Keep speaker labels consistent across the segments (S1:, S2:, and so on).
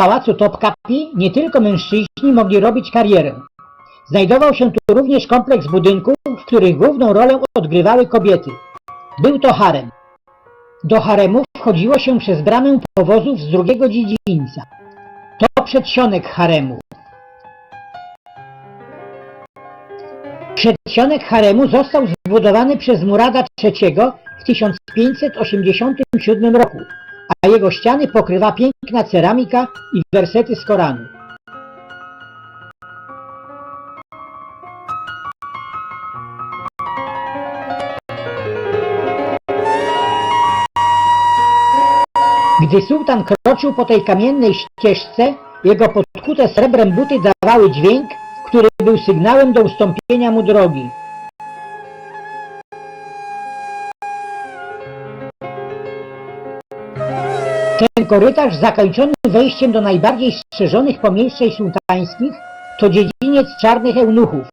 S1: pałacu Topkapi nie tylko mężczyźni mogli robić karierę. Znajdował się tu również kompleks budynków, w których główną rolę odgrywały kobiety. Był to harem. Do haremu wchodziło się przez bramę powozów z drugiego dziedzińca. To przedsionek haremu. Przedsionek haremu został zbudowany przez Murada III w 1587 roku, a jego ściany pokrywa piękna ceramika i wersety z Koranu. Gdy sułtan kroczył po tej kamiennej ścieżce, jego podkute srebrem buty dawały dźwięk, który był sygnałem do ustąpienia mu drogi. Ten korytarz zakończony wejściem do najbardziej strzeżonych pomieszczeń sułtańskich to dziedziniec czarnych eunuchów,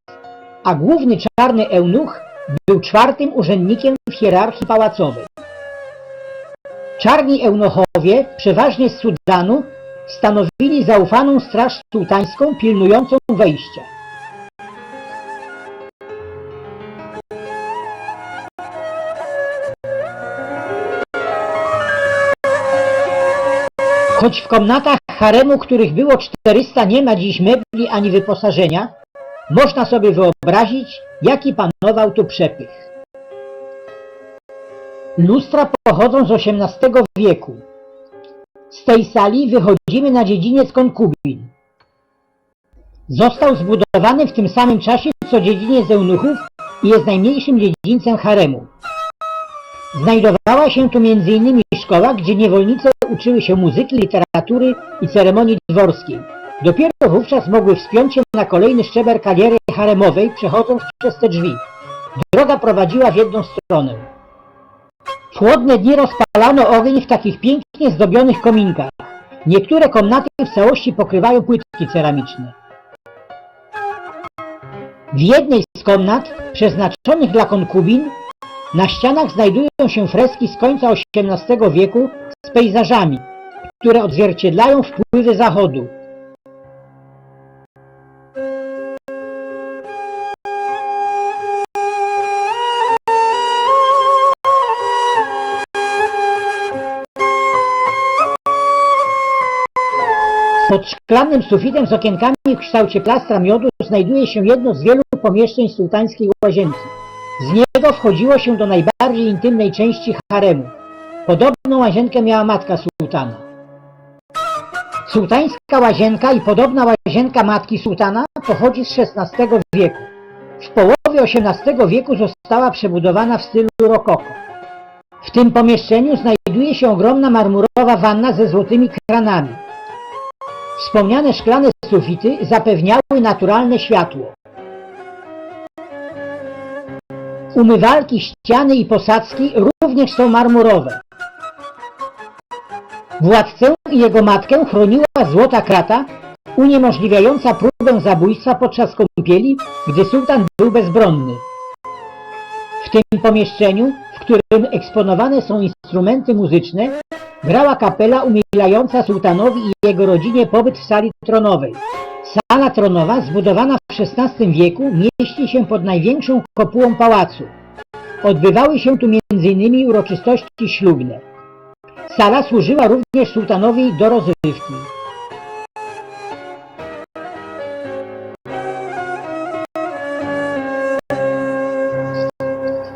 S1: a główny czarny eunuch był czwartym urzędnikiem w hierarchii pałacowej. Czarni eunuchowie, przeważnie z Sudanu, stanowili zaufaną straż sułtańską pilnującą wejścia. Choć w komnatach haremu, których było 400, nie ma dziś mebli ani wyposażenia, można sobie wyobrazić, jaki panował tu przepych. Lustra pochodzą z XVIII wieku. Z tej sali wychodzimy na dziedziniec konkubin. Został zbudowany w tym samym czasie co dziedziniec eunuchów i jest najmniejszym dziedzińcem haremu. Znajdowała się tu m.in. szkoła, gdzie niewolnice uczyły się muzyki, literatury i ceremonii dworskiej. Dopiero wówczas mogły wspiąć się na kolejny szczebel kariery haremowej, przechodząc przez te drzwi. Droga prowadziła w jedną stronę. W chłodne dni rozpalano ogień w takich pięknie zdobionych kominkach. Niektóre komnaty w całości pokrywają płytki ceramiczne. W jednej z komnat, przeznaczonych dla konkubin, na ścianach znajdują się freski z końca XVIII wieku z pejzażami, które odzwierciedlają wpływy zachodu. Pod szklanym sufitem z okienkami w kształcie plastra miodu znajduje się jedno z wielu pomieszczeń sułtańskiej łazienki. Z niego wchodziło się do najbardziej intymnej części haremu. Podobną łazienkę miała matka sułtana. Sułtańska łazienka i podobna łazienka matki sułtana pochodzi z XVI wieku. W połowie XVIII wieku została przebudowana w stylu rokoko. W tym pomieszczeniu znajduje się ogromna marmurowa wanna ze złotymi kranami. Wspomniane szklane sufity zapewniały naturalne światło. Umywalki, ściany i posadzki również są marmurowe. Władcę i jego matkę chroniła złota krata, uniemożliwiająca próbę zabójstwa podczas kąpieli, gdy sułtan był bezbronny. W tym pomieszczeniu, w którym eksponowane są instrumenty muzyczne, grała kapela umilająca sułtanowi i jego rodzinie pobyt w sali tronowej. Sala tronowa, zbudowana w XVI wieku, mieści się pod największą kopułą pałacu. Odbywały się tu m.in. uroczystości ślubne. Sala służyła również sułtanowi do rozrywki.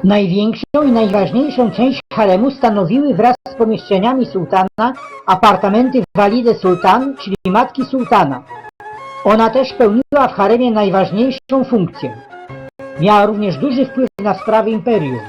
S1: Największą i najważniejszą część haremu stanowiły wraz z pomieszczeniami sułtana apartamenty Walide Sultan, czyli matki sułtana. Ona też pełniła w haremie najważniejszą funkcję. Miała również duży wpływ na sprawy imperium.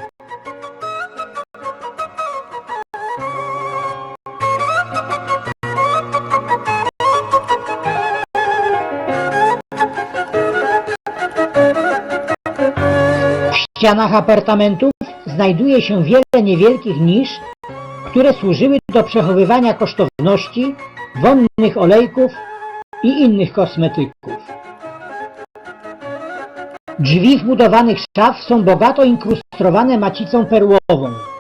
S1: W ścianach apartamentów znajduje się wiele niewielkich nisz, które służyły do przechowywania kosztowności, wonnych olejków i innych kosmetyków. Drzwi wbudowanych szaf są bogato inkrustrowane macicą perłową.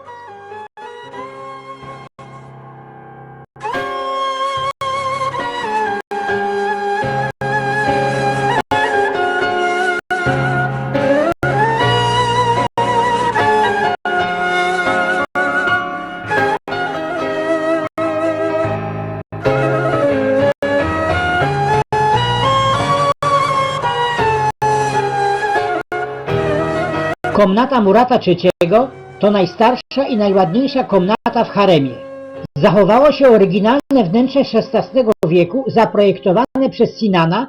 S1: Komnata Murata III to najstarsza i najładniejsza komnata w haremie. Zachowało się oryginalne wnętrze XVI wieku zaprojektowane przez Sinana,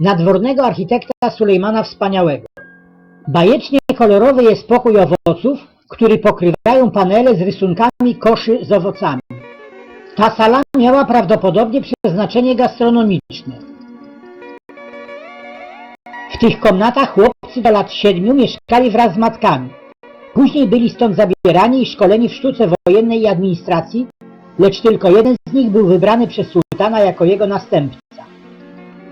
S1: nadwornego architekta Sulejmana Wspaniałego. Bajecznie kolorowy jest pokój owoców, który pokrywają panele z rysunkami koszy z owocami. Ta sala miała prawdopodobnie przeznaczenie gastronomiczne. Tych komnatach chłopcy do lat siedmiu mieszkali wraz z matkami. Później byli stąd zabierani i szkoleni w sztuce wojennej i administracji, lecz tylko jeden z nich był wybrany przez sułtana jako jego następca.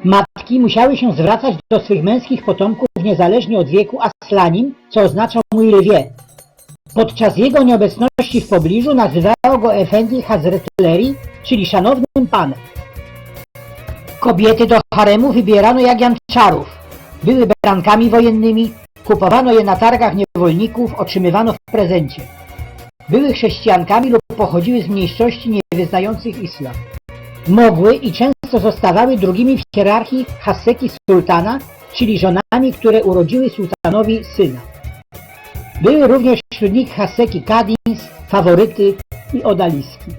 S1: Matki musiały się zwracać do swych męskich potomków niezależnie od wieku aslanim, co oznacza mój lwie. Podczas jego nieobecności w pobliżu nazywało go Efendi Hazretleri, czyli szanownym panem. Kobiety do haremu wybierano jak janczarów. Były brankami wojennymi, kupowano je na targach niewolników, otrzymywano w prezencie. Były chrześcijankami lub pochodziły z mniejszości niewyznających islam. Mogły i często zostawały drugimi w hierarchii Hasseki sultana, czyli żonami, które urodziły sułtanowi syna. Były również wśród nich Hasseki Kadins, faworyty i odaliski.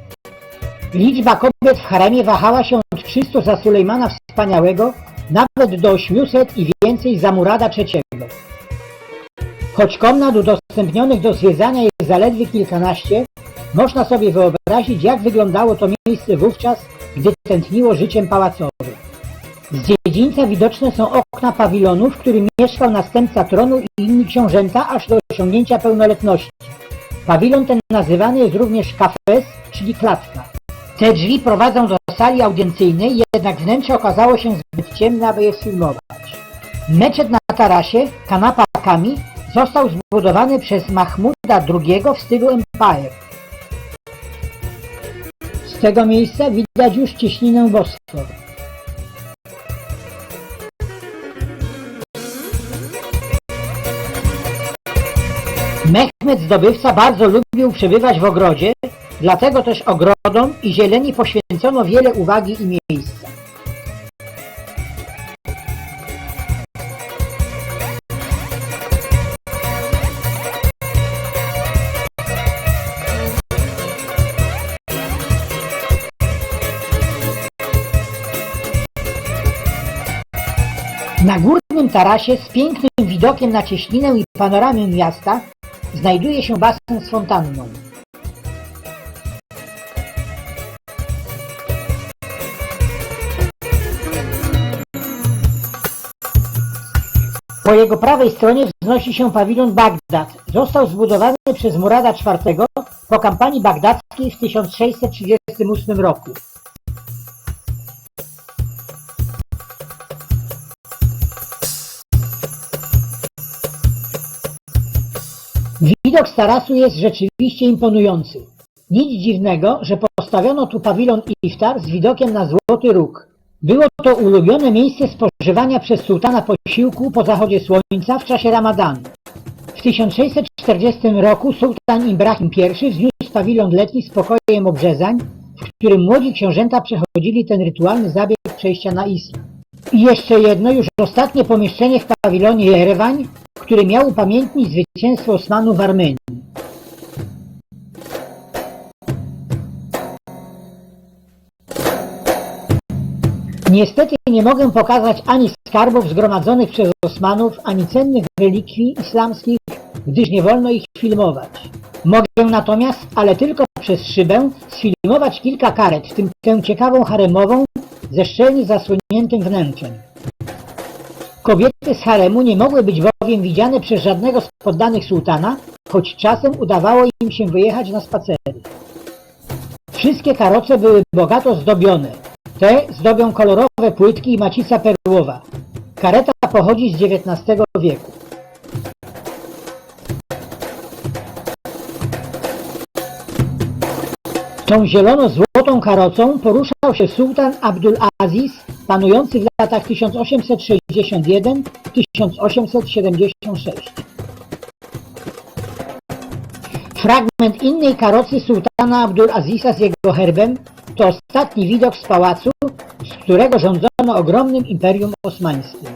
S1: Liczba kobiet w haremie wahała się od 300 za Sulejmana Wspaniałego nawet do 800 i więcej za Murada III. Choć komnat udostępnionych do zwiedzania jest zaledwie kilkanaście, można sobie wyobrazić, jak wyglądało to miejsce wówczas, gdy tętniło życiem pałacowym. Z dziedzińca widoczne są okna pawilonu, w którym mieszkał następca tronu i inni książęta aż do osiągnięcia pełnoletności. Pawilon ten nazywany jest również kafes, czyli klatka. Te drzwi prowadzą do sali audiencyjnej, jednak wnętrze okazało się zbyt ciemne, aby je sfilmować. Meczet na tarasie, kanapa kami, został zbudowany przez Mahmuda II w stylu Empire. Z tego miejsca widać już cieśninę Bosfor. Mehmed zdobywca bardzo lubił przebywać w ogrodzie, dlatego też ogrodom i zieleni poświęcono wiele uwagi i miejsca. Na górnym tarasie z pięknym widokiem na cieśninę i panoramę miasta znajduje się basen z fontanną. Po jego prawej stronie wznosi się pawilon Bagdad. Został zbudowany przez Murada IV po kampanii bagdadzkiej w 1638 roku. Widok z tarasu jest rzeczywiście imponujący. Nic dziwnego, że postawiono tu pawilon iftar z widokiem na Złoty Róg. Było to ulubione miejsce spożywania przez sułtana posiłku po zachodzie słońca w czasie ramadanu. W 1640 roku sułtan Ibrahim I wzniósł pawilon letni z pokojem obrzezań, w którym młodzi książęta przechodzili ten rytualny zabieg przejścia na islam. I jeszcze jedno, już ostatnie pomieszczenie w pawilonie Jerewań, który miał upamiętnić zwycięstwo Osmanów w Armenii. Niestety nie mogę pokazać ani skarbów zgromadzonych przez Osmanów, ani cennych relikwii islamskich, gdyż nie wolno ich filmować. Mogę natomiast, ale tylko przez szybę, sfilmować kilka karet, w tym tę ciekawą haremową ze szczelnie zasłoniętym wnętrzem. Kobiety z haremu nie mogły być bowiem widziane przez żadnego z poddanych sułtana, choć czasem udawało im się wyjechać na spacery. Wszystkie karoce były bogato zdobione. Te zdobią kolorowe płytki i macica perłowa. Kareta pochodzi z XIX wieku. Tą zielono-złotą karocą poruszał się sułtan Abdul Aziz, panujący w latach 1861-1876. Fragment innej karocy sułtana Abdul Aziza z jego herbem to ostatni widok z pałacu, z którego rządzono ogromnym imperium osmańskim.